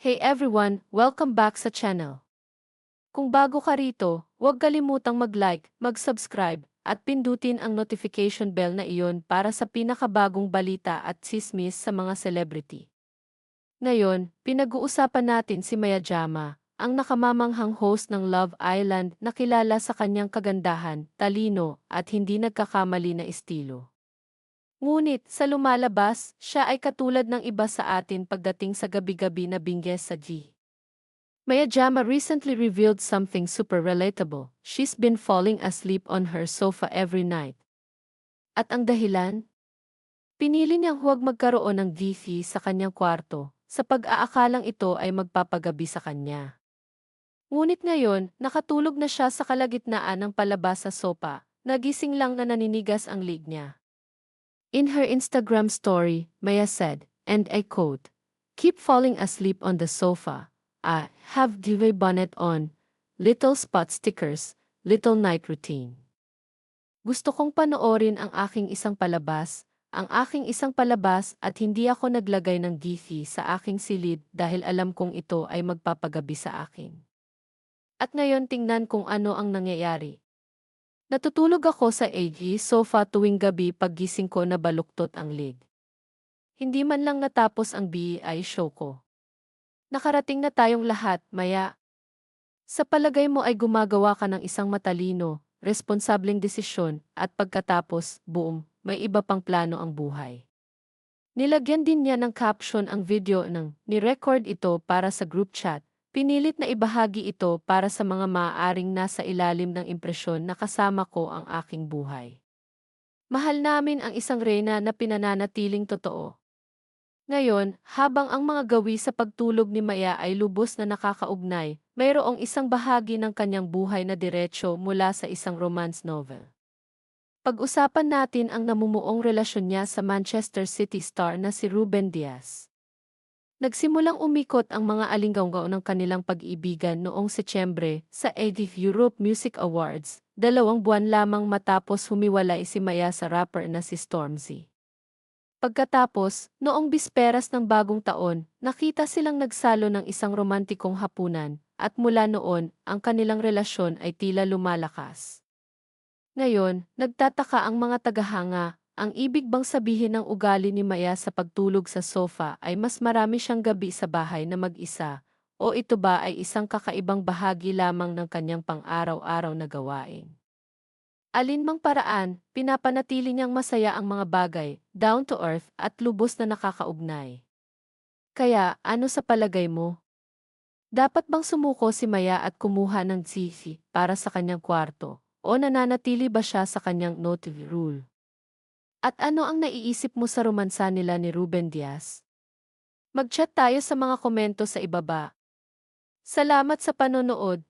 Hey everyone, welcome back sa channel. Kung bago ka rito, huwag kalimutang mag-like, mag-subscribe, at pindutin ang notification bell na iyon para sa pinakabagong balita at sismis sa mga celebrity. Ngayon, pinag-uusapan natin si Maya Jama, ang nakamamanghang host ng Love Island na kilala sa kanyang kagandahan, talino, at hindi nagkakamali na estilo. Ngunit sa lumalabas, siya ay katulad ng iba sa atin pagdating sa gabi-gabi na bingges sa G. Maya Jama recently revealed something super relatable. She's been falling asleep on her sofa every night. At ang dahilan? Pinili niyang huwag magkaroon ng DV sa kanyang kwarto, sa pag-aakalang ito ay magpapagabi sa kanya. Ngunit ngayon, nakatulog na siya sa kalagitnaan ng palabas sa sopa, nagising lang na naninigas ang lig niya. In her Instagram story, Maya said, and I quote, Keep falling asleep on the sofa. I have duvet bonnet on, little spot stickers, little night routine. Gusto kong panoorin ang aking isang palabas, ang aking isang palabas at hindi ako naglagay ng gifi sa aking silid dahil alam kong ito ay magpapagabi sa akin. At ngayon tingnan kung ano ang nangyayari. Natutulog ako sa AG sofa tuwing gabi paggising ko na baluktot ang lid. Hindi man lang natapos ang BEI show ko. Nakarating na tayong lahat, Maya. Sa palagay mo ay gumagawa ka ng isang matalino, responsableng desisyon, at pagkatapos, boom, may iba pang plano ang buhay. Nilagyan din niya ng caption ang video ng ni-record ito para sa group chat, Pinilit na ibahagi ito para sa mga maaaring nasa ilalim ng impresyon na kasama ko ang aking buhay. Mahal namin ang isang reyna na pinananatiling totoo. Ngayon, habang ang mga gawi sa pagtulog ni Maya ay lubos na nakakaugnay, mayroong isang bahagi ng kanyang buhay na diretsyo mula sa isang romance novel. Pag-usapan natin ang namumuong relasyon niya sa Manchester City star na si Ruben Diaz. Nagsimulang umikot ang mga alinggaw ng kanilang pag-ibigan noong Setyembre sa 80th Europe Music Awards, dalawang buwan lamang matapos humiwalay si Maya sa rapper na si Stormzy. Pagkatapos, noong bisperas ng bagong taon, nakita silang nagsalo ng isang romantikong hapunan, at mula noon, ang kanilang relasyon ay tila lumalakas. Ngayon, nagtataka ang mga tagahanga ang ibig bang sabihin ng ugali ni Maya sa pagtulog sa sofa ay mas marami siyang gabi sa bahay na mag-isa, o ito ba ay isang kakaibang bahagi lamang ng kanyang pang-araw-araw na gawain? Alin mang paraan, pinapanatili niyang masaya ang mga bagay, down to earth at lubos na nakakaugnay. Kaya, ano sa palagay mo? Dapat bang sumuko si Maya at kumuha ng zifi para sa kanyang kwarto, o nananatili ba siya sa kanyang notive rule? At ano ang naiisip mo sa romansa nila ni Ruben Diaz? Mag-chat tayo sa mga komento sa ibaba. Salamat sa panonood.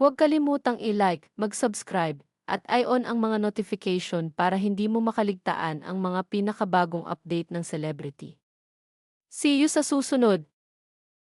Huwag kalimutang i-like, mag-subscribe, at i-on ang mga notification para hindi mo makaligtaan ang mga pinakabagong update ng celebrity. See you sa susunod!